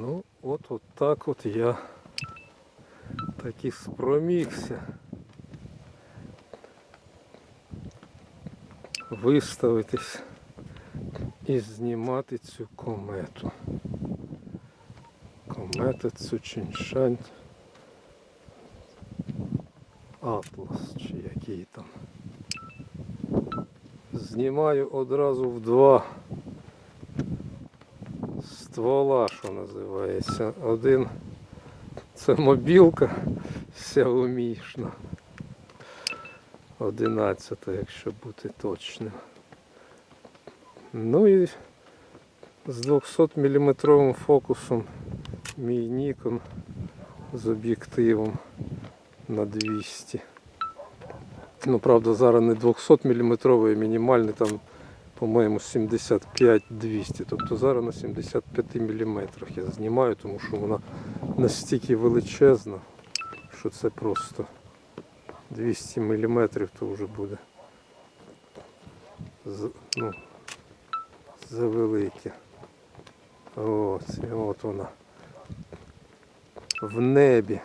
Ну, от, от так от я таки спромігся виставитись і знімати цю комету. Комета Цучиншань Атлас чи який там. Знімаю одразу в два ствола, що називається. Один це мобілка Xiaomi-шна. 11, якщо бути точним. Ну і з 200 мм фокусом мій Nikon з об'єктивом на 200. Ну, правда, зараз не 200 мм, а мінімальний там, по-моєму, 75-200. Тобто зараз на 75 мм я знімаю, тому що вона настільки величезна, що це просто 200 мм то вже буде ну, завелике. От, от вона. В небі.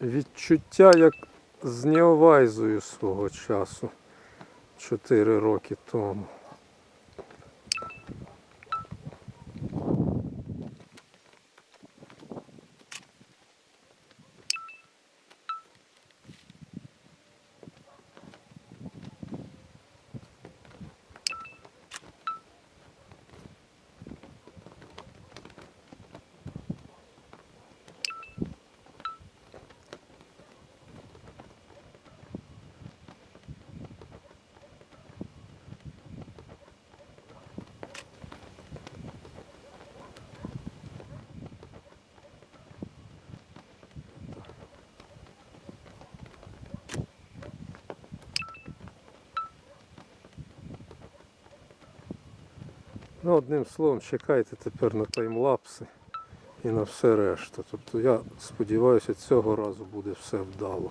Відчуття як з Неовайзою свого часу 4 роки тому. Ну, одним словом, чекайте тепер на таймлапси і на все решта. Тобто я сподіваюся, цього разу буде все вдало.